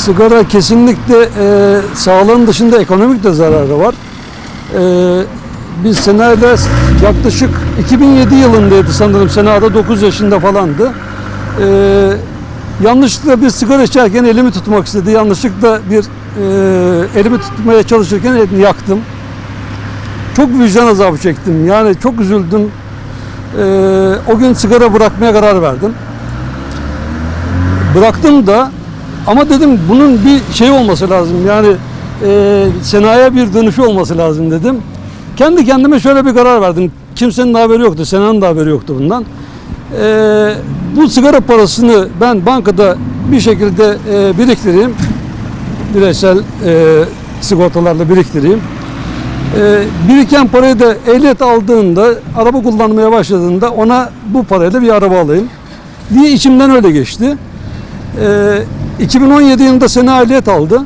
sigara kesinlikle e, sağlığın dışında ekonomik de zararı var. E, biz Sena'yla yaklaşık 2007 yılındaydı sanırım. Sena'da 9 yaşında falandı. E, yanlışlıkla bir sigara içerken elimi tutmak istedi. Yanlışlıkla bir e, elimi tutmaya çalışırken elini yaktım. Çok vicdan azabı çektim. Yani çok üzüldüm. E, o gün sigara bırakmaya karar verdim. Bıraktım da ama dedim bunun bir şey olması lazım. Yani e, senaya bir dönüşü olması lazım dedim. Kendi kendime şöyle bir karar verdim. Kimsenin haberi yoktu. Sena'nın da haberi yoktu bundan. E, bu sigara parasını ben bankada bir şekilde e, biriktireyim. Bireysel e, sigortalarla biriktireyim. E, biriken parayı da ehliyet aldığında, araba kullanmaya başladığında ona bu parayla bir araba alayım diye içimden öyle geçti. Ee, 2017 yılında sene ehliyet aldı.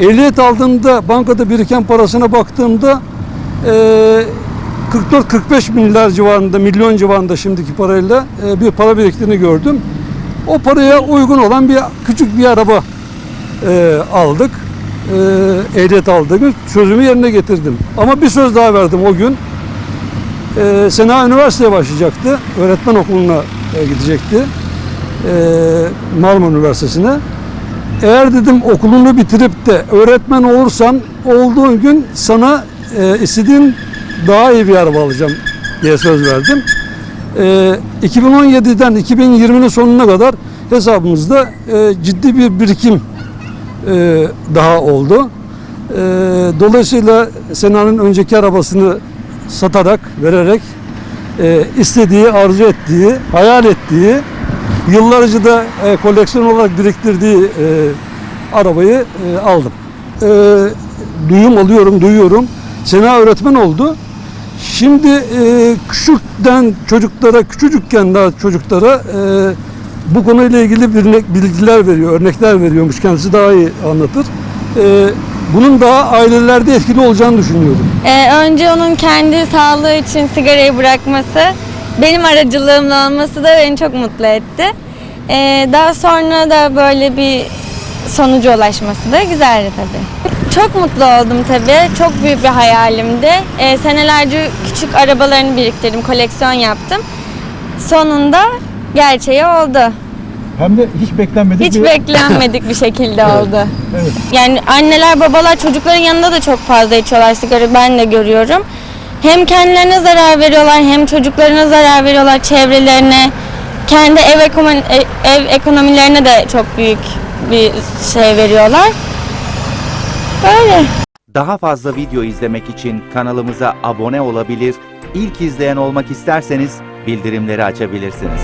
Ehliyet aldığımda bankada biriken parasına baktığımda ee, 44-45 milyar civarında, milyon civarında şimdiki parayla ee, bir para biriktiğini gördüm. O paraya uygun olan bir küçük bir araba ee, aldık. Ee, ehliyet aldığım sözümü yerine getirdim. Ama bir söz daha verdim o gün. Ee, Sena üniversiteye başlayacaktı. Öğretmen okuluna e, gidecekti. Ee, Marmara Üniversitesi'ne. Eğer dedim okulunu bitirip de öğretmen olursan olduğun gün sana e, istediğin daha iyi bir araba alacağım diye söz verdim. Ee, 2017'den 2020'nin sonuna kadar hesabımızda e, ciddi bir birikim e, daha oldu. E, dolayısıyla Sena'nın önceki arabasını satarak, vererek e, istediği, arzu ettiği, hayal ettiği, yıllarca da e, koleksiyon olarak biriktirdiği e, arabayı e, aldım. E, duyum alıyorum, duyuyorum. Sena öğretmen oldu. Şimdi e, küçükten çocuklara, küçücükken daha çocuklara e, bu konuyla ilgili bilgiler veriyor, örnekler veriyormuş. Kendisi daha iyi anlatır. E, bunun daha ailelerde etkili olacağını düşünüyorum. Ee, önce onun kendi sağlığı için sigarayı bırakması, benim aracılığımla olması da beni çok mutlu etti. Ee, daha sonra da böyle bir sonuca ulaşması da güzeldi tabii. Çok mutlu oldum tabii. Çok büyük bir hayalimdi. Ee, senelerce küçük arabalarını biriktirdim, koleksiyon yaptım. Sonunda gerçeği oldu. Hem de hiç beklenmedik Hiç bir... beklenmedik bir şekilde oldu. Evet. Yani anneler babalar çocukların yanında da çok fazla içiyorlar sigara ben de görüyorum. Hem kendilerine zarar veriyorlar hem çocuklarına zarar veriyorlar çevrelerine. Kendi ev, ekonomi, ev ekonomilerine de çok büyük bir şey veriyorlar. Böyle. Daha fazla video izlemek için kanalımıza abone olabilir, ilk izleyen olmak isterseniz bildirimleri açabilirsiniz.